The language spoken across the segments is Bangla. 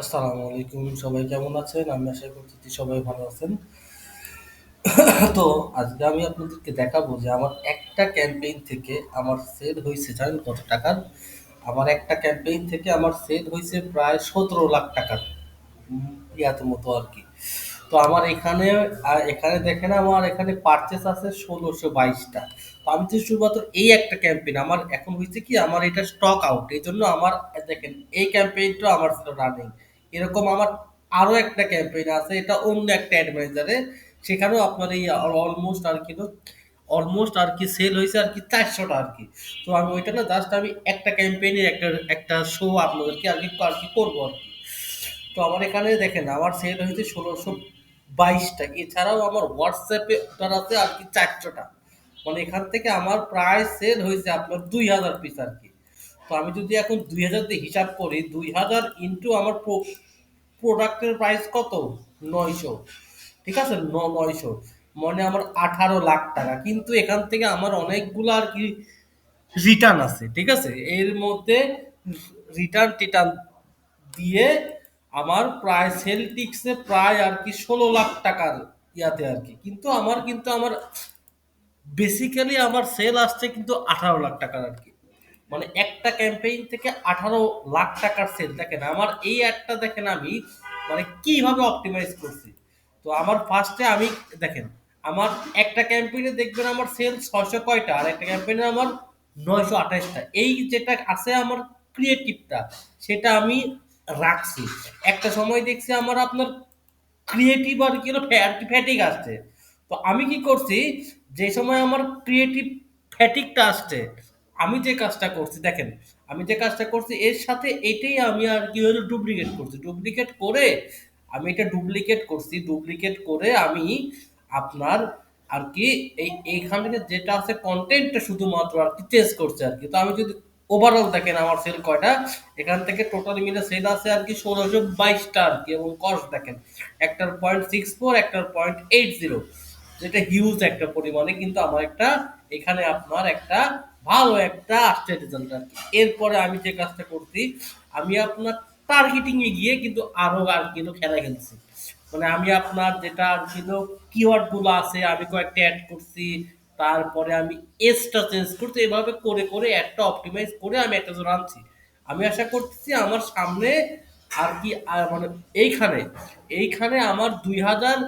আসসালামু আলাইকুম, সবাই কেমন আছেন? আমি আশা করতেছি সবাই ভালো আছেন। তো আজকে আমি আপনাদেরকে দেখাবো যে আমার একটা ক্যাম্পেইন থেকে আমার সেল হয়েছে, জানেন কত টাকার? আমার একটা ক্যাম্পেইন থেকে আমার সেল হয়েছে প্রায় সতেরো লাখ টাকার। ইয়াতে মতো আর কি। তো আমার এখানে এখানে দেখেন আমার এখানে পারচেস আছে ষোলোশো বাইশটা। তো আমি তো শুধুমাত্র এই একটা ক্যাম্পেইন আমার এখন হয়েছে কি, আমার এটা স্টক আউট এই জন্য আমার, দেখেন, এই ক্যাম্পেইনটা আমার ছিল রানিং এরকম আমার আরও একটা ক্যাম্পেইন আছে, এটা অন্য একটা অ্যাডভাইজারে সেখানেও আপনার এই অলমোস্ট আর কি অলমোস্ট আর কি সেল হয়েছে আর কি চারশোটা আর কি। তো আমি ওইটা না জাস্ট আমি একটা ক্যাম্পেইনের একটা একটা শো আপনাদেরকে আর কি আর কি করব আর কি। তো আমার এখানে দেখেন, আমার সেল হয়েছে ষোলোশো বাইশটা। এছাড়াও আমার হোয়াটসঅ্যাপে ওটার আছে আর কি চারশোটা। মানে এখান থেকে আমার প্রায় সেল হয়েছে আপনার দুই হাজার পিস আর কি। তো আমি যদি এখন দুই হাজার দিয়ে হিসাব করি, দুই হাজার ইন্টু আমার প্রোডাক্টের প্রাইস কত? নয়শো। ঠিক আছে? ন, নয়শো। মানে আমার আঠারো লাখ টাকা। কিন্তু এখান থেকে আমার অনেকগুলো আর কি রিটার্ন আছে। ঠিক আছে? এর মধ্যে রিটার্ন টিটার্ন দিয়ে আমার প্রায় সেলটিক্সে প্রায় আর কি ষোলো লাখ টাকার ইয়াতে আর কি। কিন্তু আমার কিন্তু আমার বেসিক্যালি আমার সেল আসছে কিন্তু আঠারো লাখ টাকার আর কি। মানে একটা ক্যাম্পেইন থেকে আঠারো লাখ টাকার সেল দেখেন, আমার এই একটা দেখেন আমি মানে কীভাবে অপটিমাইজ করছি? তো আমার ফার্স্টে আমি, দেখেন, আমার একটা ক্যাম্পেইনে দেখবেন আমার সেল ছয়শো কয়টা, আর একটা ক্যাম্পেইনে আমার নয়শো আঠাশটা। এই যেটা আছে আমার ক্রিয়েটিভটা সেটা আমি রাখছি। একটা সময় দেখছি আমার আপনার ক্রিয়েটিভ আর কি ফ্যাটিক আসছে। তো আমি কি করছি, যে সময় আমার ক্রিয়েটিভ ফ্যাটিকটা আসছে আমি যে কাজটা করছি, দেখেন, আমি যে কাজটা করছি, এর সাথে এটাই আমি আর কি হলো ডুপ্লিকেট করছি। ডুপ্লিকেট করে আমি এটা ডুপ্লিকেট করছি ডুপ্লিকেট করে আমি আপনার আর কি এই এইখান থেকে যেটা আছে কন্টেন্টটা শুধুমাত্র আর কি চেঞ্জ করছে আর কি। তো আমি যদি ওভারঅল দেখেন আমার সেল কয়টা, এখান থেকে টোটাল মিলে সেল আছে আর কি ষোলোশো বাইশটা আর কি এবং কস্ট দেখেন, একটার পয়েন্ট সিক্স ফোর একটার পয়েন্ট এইট জিরো যেটা হিউজ একটা পরিমাণে কিন্তু আমার একটা এখানে আপনার একটা ভালো একটা আসছে রেজাল্ট আর কি। এরপরে আমি যে কাজটা করছি, আমি আপনার টার্গেটিং এ গিয়ে কিন্তু আরও আর কিন্তু খেলা খেলছি। মানে আমি আপনার যেটা আর কিন্তু কিওয়ার্ডগুলো আছে, আমি কয়েকটা অ্যাড করছি, তারপরে আমি এসটা চেঞ্জ করছি, এভাবে করে করে একটা অপটিমাইজ করে আমি একটা জোর আনছি। আমি আশা করতেছি আমার সামনে আর কি মানে এইখানে এইখানে আমার দুই হাজার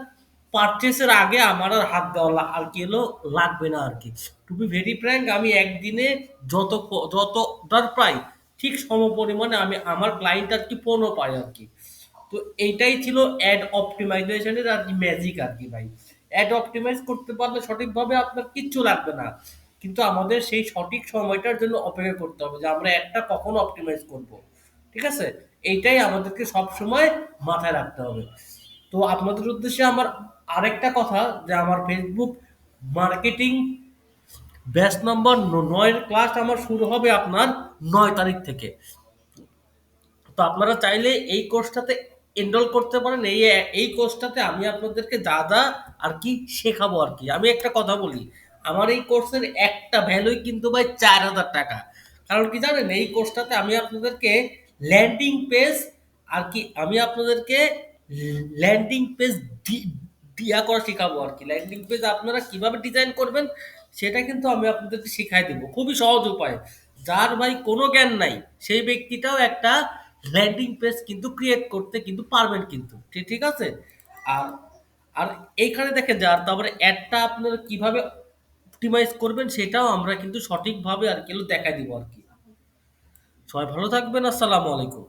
পারচেসের আগে আমার আর হাত দেওয়া আর কি এলো, লাগবে না আর কি। টু বি ভেরি ফ্র্যাঙ্ক আমি একদিনে যত যতটার প্রায় ঠিক সম পরিমাণে আমি আমার ক্লায়েন্ট আর কি পণ্য পাই আর কি। তো এইটাই ছিল অ্যাড অপটিমাইজেশনের আর কি ম্যাজিক আর কি ভাই। অ্যাড অপটিমাইজ করতে পারলে সঠিকভাবে আপনার কিচ্ছু লাগবে না। কিন্তু আমাদের সেই সঠিক সময়টার জন্য অপেক্ষা করতে হবে যে আমরা অ্যাডটা কখন অপটিমাইজ করব। ঠিক আছে? এইটাই আমাদেরকে সব সময় মাথায় রাখতে হবে। তো আপনাদের উদ্দেশ্যে আমার আরেকটা কথা যে আমার ফেসবুক মার্কেটিং ব্যাচ নম্বর নয়ের ক্লাস আমার শুরু হবে আপনার নয় তারিখ থেকে। তো আপনারা চাইলে এই কোর্সটাতে এনরোল করতে পারেন। এই এই কোর্সটাতে আমি আপনাদেরকে যা যা আর কি শেখাবো আর কি। আমি একটা কথা বলি, আমার এই কোর্সের একটা ভ্যালুই কিন্তু ভাই চার হাজার টাকা। কারণ কি জানেন, এই কোর্সটাতে আমি আপনাদেরকে ল্যান্ডিং পেজ আর কি, আমি আপনাদেরকে ল্যান্ডিং পেজ দিয়া করা শেখাবো আর কি। ল্যান্ডিং পেজ আপনারা কীভাবে ডিজাইন করবেন, সেটা কিন্তু আমি আপনাদেরকে শিখাই দেবো। খুবই সহজ উপায়। যার ভাই কোনো জ্ঞান নাই, সেই ব্যক্তিটাও একটা ল্যান্ডিং পেজ কিন্তু ক্রিয়েট করতে কিন্তু পারবেন কিন্তু। ঠিক আছে? আর আর এইখানে দেখেন যার তারপরে অ্যাডটা আপনারা কীভাবে অপটিমাইজ করবেন, সেটাও আমরা কিন্তু সঠিকভাবে আর কি দেখা দিব আর কি। সবাই ভালো থাকবেন, আসসালামু আলাইকুম।